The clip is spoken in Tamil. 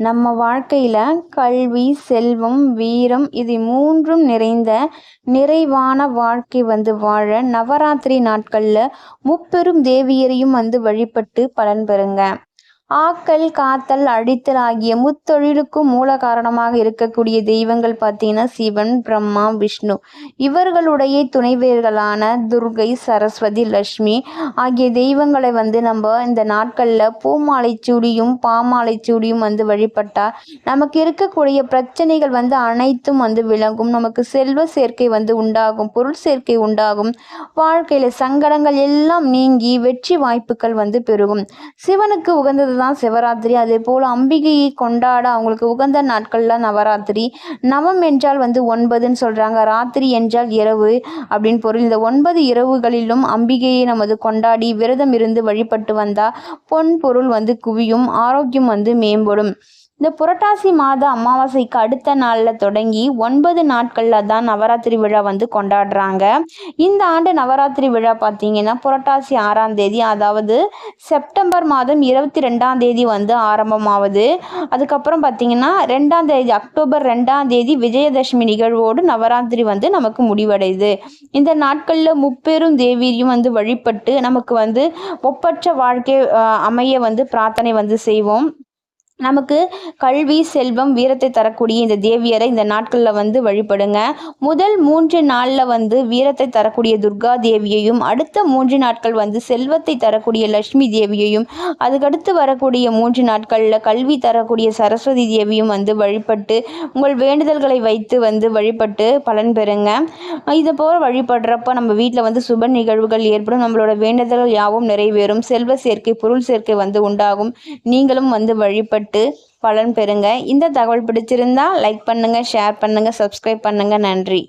நம்ம வாழ்க்கையில் கல்வி செல்வம் வீரம் இது மூன்றும் நிறைந்த நிறைவான வாழ்க்கை வந்து வாழ நவராத்திரி நாட்களில் முப்பெரும் தேவியரையும் வந்து வழிபட்டு பலன் பெறுங்க. ஆக்கல் காத்தல் அழித்தல் ஆகிய முத்தொழிலுக்கும் மூல காரணமாக இருக்கக்கூடிய தெய்வங்கள் பார்த்தீங்கன்னா சிவன் பிரம்மா விஷ்ணு. இவர்களுடைய துணைவேர்களான துர்கை சரஸ்வதி லக்ஷ்மி ஆகிய தெய்வங்களை வந்து நம்ம இந்த நாட்களில் பூமாலை சூடியும் பாமாலை சூடியும் வந்து வழிபட்டால் நமக்கு இருக்கக்கூடிய பிரச்சனைகள் வந்து அனைத்தும் வந்து விளங்கும். நமக்கு செல்வ சேர்க்கை வந்து உண்டாகும் பொருள் சேர்க்கை உண்டாகும். வாழ்க்கையில் சங்கடங்கள் எல்லாம் நீங்கி வெற்றி வாய்ப்புகள் வந்து பெருகும். சிவனுக்கு உகந்தது தான் சிவராத்திரி. அதே போல் அம்பிகையை கொண்டாட அவங்களுக்கு உகந்த நாட்களில் நவராத்திரி. நவம் என்றால் வந்து ஒன்பதுன்னு சொல்கிறாங்க ராத்திரி என்றால் இரவு அப்படின்னு பொருள். இந்த ஒன்பது இரவுகளிலும் அம்பிகையை நமது கொண்டாடி விரதம் இருந்து வழிபட்டு வந்தால் பொன் பொருள் வந்து குவியும் ஆரோக்கியம் வந்து மேம்படும். இந்த புரட்டாசி மாத அமாவாசைக்கு அடுத்த நாளில் தொடங்கி ஒன்பது நாட்களில் தான் நவராத்திரி விழா வந்து கொண்டாடுறாங்க. இந்த ஆண்டு நவராத்திரி விழா பார்த்தீங்கன்னா புரட்டாசி ஆறாம் தேதி அதாவது செப்டம்பர் மாதம் இருபத்தி ரெண்டாம் தேதி வந்து ஆரம்பமாகுது அதுக்கப்புறம் பார்த்தீங்கன்னா ரெண்டாம் தேதி அக்டோபர் ரெண்டாம் தேதி விஜயதசமி நிகழ்வோடு நவராத்திரி வந்து நமக்கு முடிவடையுது. இந்த நாட்களில் முப்பெரும் தேவியும் வந்து வழிபட்டு நமக்கு வந்து ஒப்பற்ற வாழ்க்கை அமைய வந்து பிரார்த்தனை வந்து செய்வோம். நமக்கு கல்வி செல்வம் வீரத்தை தரக்கூடிய இந்த தேவியரை இந்த நாட்களில் வந்து வழிபடுங்க. முதல் மூன்று நாளில் வந்து வீரத்தை தரக்கூடிய துர்கா தேவியையும் அடுத்த மூன்று நாட்கள் வந்து செல்வத்தை தரக்கூடிய லட்சுமி தேவியையும் அதுக்கடுத்து வரக்கூடிய மூன்று நாட்களில் கல்வி தரக்கூடிய சரஸ்வதி தேவியும் வந்து வழிபட்டு உங்கள் வேண்டுதல்களை வைத்து வந்து வழிபட்டு பலன் பெறுங்க. இதை போல் வழிபடுறப்ப நம்ம வீட்டில் வந்து சுப நிகழ்வுகள் ஏற்படும். நம்மளோட வேண்டுதல்கள் யாவும் நிறைவேறும். செல்வ சேர்க்கை பொருள் சேர்க்கை வந்து உண்டாகும். நீங்களும் வந்து வழிபட்டு பலன் பெறுங்க. இந்த தகவல் பிடிச்சிருந்தா லைக் பண்ணுங்கள் ஷேர் பண்ணுங்கள் சப்ஸ்கிரைப் பண்ணுங்கள் நன்றி.